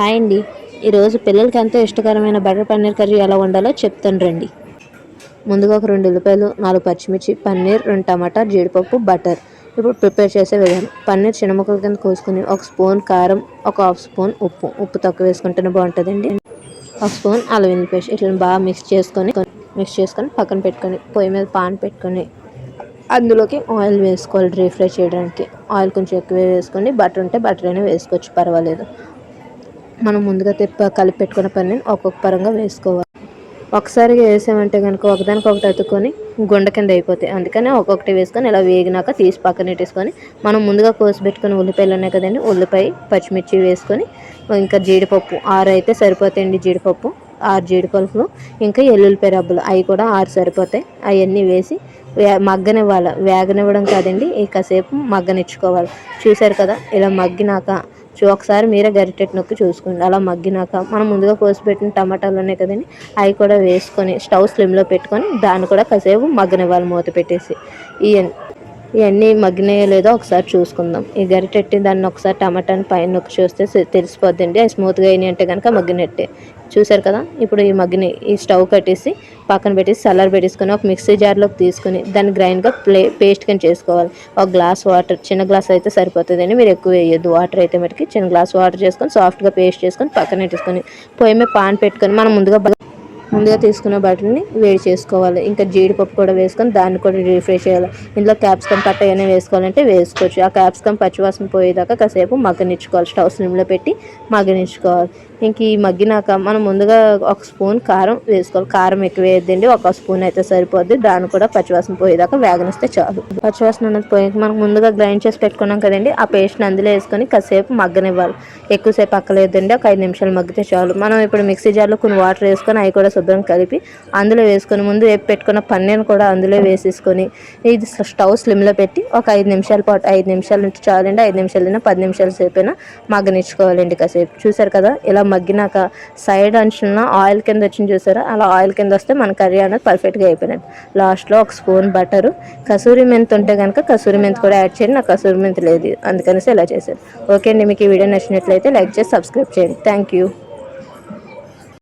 Hi అండి. ఈరోజు పిల్లలకి ఎంతో ఇష్టకరమైన బటర్ పన్నీర్ కర్రీ ఎలా వండాలో చెప్తాను రండి. ముందుగా ఒక రెండు ఉల్లిపాయలు నాలుగు పచ్చిమిర్చి పన్నీర్ రెండు టమాటా జీడిపప్పు బటర్. ఇప్పుడు ప్రిపేర్ చేసే విధానం. పన్నీర్ చిన్న ముక్కల కింద కోసుకుని ఒక స్పూన్ కారం ఒక హాఫ్ స్పూన్ ఉప్పు. ఉప్పు తక్కువ వేసుకుంటేనే బాగుంటుందండి. ఒక స్పూన్ అల్లం పేస్ట్. ఇట్లా బాగా మిక్స్ చేసుకొని మిక్స్ చేసుకొని పక్కన పెట్టుకొని పొయ్యి మీద పాన్ పెట్టుకొని అందులోకి ఆయిల్ వేసుకోవాలి రీఫ్రై ఫ్రై చేయడానికి. ఆయిల్ కొంచెం ఎక్కువ వేసుకొని బటర్ ఉంటే బటర్ అయినా వేసుకోవచ్చు పర్వాలేదు. మనం ముందుగా తిప్ప కలిపి పెట్టుకున్న పన్నీర్ ఒక్కొక్క పరంగా వేసుకోవాలి. ఒకసారిగా వేసామంటే కనుక ఒకదానికి ఒకటి అతుక్కొని గుండ కింద అయిపోతాయి. అందుకని ఒక్కొక్కటి వేసుకొని ఇలా వేగినాక తీసి పక్కన పెట్టేసుకొని మనం ముందుగా కోసి పెట్టుకుని ఉల్లిపాయలు ఉన్నాయి కదండి ఉల్లిపాయ పచ్చిమిర్చి వేసుకొని ఇంకా జీడిపప్పు ఆరు అయితే సరిపోతాయండి జీడిపప్పు ఆరు జీడిపప్పులు ఇంకా ఎల్లుల్లిపాయ రబ్బులు అవి కూడా ఆరు సరిపోతాయి. అవన్నీ వేసి మగ్గనివ్వాలి వేగనివ్వడం కాదండి ఈ కాసేపు మగ్గనిచ్చుకోవాలి. చూశారు కదా ఇలా మగ్గినాక ఒకసారి మీరే గరిటెట్ నొక్కి చూసుకోండి. అలా మగ్గినాక మనం ముందుగా కోసి పెట్టిన టమాటాలు ఉన్నాయి కదండి అవి కూడా వేసుకొని స్టవ్ స్లిమ్లో పెట్టుకొని దాన్ని కూడా కాసేపు మగ్గనివ్వాలి మూత పెట్టేసి. ఈ ఇవన్నీ మగ్గినాయో లేదో ఒకసారి చూసుకుందాం. ఈ గరిటెట్టి దాన్ని ఒకసారి టమాటాని పైన నొక్కి చూస్తే తెలిసిపోద్దండి. అవి స్మూత్గా అయినాయి అంటే కనుక మగ్గినట్టే. చూసారు కదా? ఇప్పుడు ఈ మగ్గిని ఈ స్టవ్ కట్టేసి పక్కన పెట్టేసి సల్లర్ పెట్టేసుకొని ఒక మిక్సీ జార్లోకి తీసుకొని దాన్ని గ్రైండ్గా ప్లే పేస్ట్ కింద చేసుకోవాలి. ఒక గ్లాస్ వాటర్ చిన్న గ్లాస్ అయితే సరిపోతుందండి. మీరు ఎక్కువ వేయద్దు. వాటర్ అయితే మటుకి చిన్న గ్లాస్ వాటర్ చేసుకొని సాఫ్ట్గా పేస్ట్ చేసుకొని పక్కన పెట్టేసుకొని పొయ్యి మీద పాన్ పెట్టుకొని మనం ముందుగా ముందుగా తీసుకున్న బటర్ని వేడి చేసుకోవాలి. ఇంకా జీడిపప్పు కూడా వేసుకొని దాన్ని కూడా రీఫ్రెష్ చేయాలి. ఇందులో క్యాప్సికమ్ కట్ట ఏమైనా వేసుకోవాలంటే వేసుకోవచ్చు. ఆ క్యాప్సికమ్ పచ్చివాసన పోయేదాకా కాసేపు మగ్గనిచ్చుకోవాలి. స్టవ్ స్లిమ్లో పెట్టి మగ్గనిచ్చుకోవాలి. ఇంక ఈ మగ్గినాక మనం ముందుగా ఒక స్పూన్ కారం వేసుకోవాలి. కారం ఎక్కువ వేయద్దండి. ఒక స్పూన్ అయితే సరిపోద్ది. దాన్ని కూడా పచ్చివాసన పోయేదాకా వేగనిస్తే చాలు. పచ్చివాసన అనేది పోయాక మనం ముందుగా గ్రైండ్ చేసి పెట్టుకున్నాం కదండి ఆ పేస్ట్ని అందులో వేసుకొని కాసేపు మగ్గనివ్వాలి. ఎక్కువసేపు అక్కలేదండి ఒక ఐదు నిమిషాలు మగ్గితే చాలు. మనం ఇప్పుడు మిక్సీ జార్లో కొన్ని వాటర్ వేసుకొని అవి కూడా శుభ్రం కలిపి అందులో వేసుకొని ముందు వేపు పెట్టుకున్న పన్నీర్ని కూడా అందులో వేసేసుకొని ఇది స్టవ్ స్లిమ్లో పెట్టి ఒక ఐదు నిమిషాల పాటు ఐదు నిమిషాల నుంచి చాలండి. ఐదు నిమిషాలైనా పది నిమిషాల సేపు అయినా మగ్గనిచ్చుకోవాలండి కాసేపు. చూసారు కదా ఇలా మగ్గినాక సైడ్ అంచున ఆయిల్ కింద వచ్చింది చూసారా? అలా ఆయిల్ కింద వస్తే మన కర్రీ అనేది పర్ఫెక్ట్గా అయిపోయినట్టు. లాస్ట్లో ఒక స్పూన్ బటరు కసూరి మెంతి ఉంటే కనుక కసూరి మెంతి కూడా యాడ్ చేయండి. నాకు కసూరి మెంతి లేదు అందుకనేసి ఇలా చేశారు ఓకే అండి మీకు ఈ వీడియో నచ్చినట్లయితే లైక్ చేసి సబ్స్క్రైబ్ చేయండి. Thank you.